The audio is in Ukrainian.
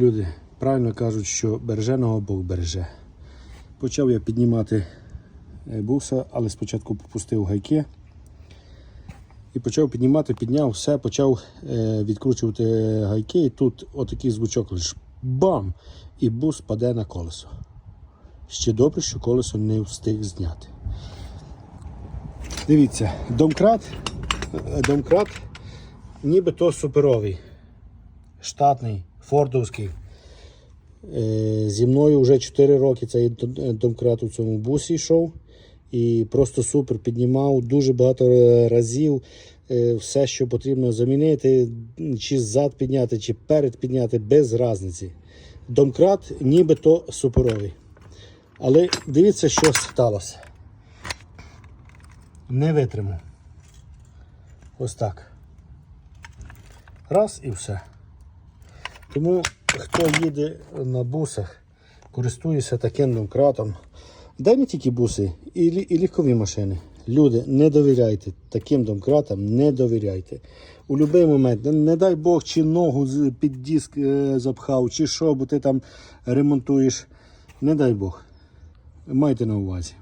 Люди правильно кажуть, що береженого Бог береже. Почав я піднімати е, буса, але спочатку попустив гайки. І почав піднімати, підняв все, почав е, відкручувати гайки, і тут отакий звучок лише бам! І бус паде на колесо. Ще добре, що колесо не встиг зняти. Дивіться, домкрат, е, домкрат нібито суперовий, штатний, фордовський. Е, Зі мною вже 4 роки цей домкрат у цьому бусі йшов. І просто супер піднімав дуже багато разів. е, Все, що потрібно замінити, чи зад підняти, чи перед підняти, без різниці. Домкрат нібито суперовий. Але дивіться, що сталося. Не витримав. Ось так. Раз і все. Тому хто їде на бусах, користується таким домкратом. Дай не тільки буси, і, і легкові машини. Люди, не довіряйте таким домкратам, не довіряйте. У будь-який момент, не, не дай Бог, чи ногу під диск е, запхав, чи що, бо ти там ремонтуєш. Не дай Бог. Майте на увазі.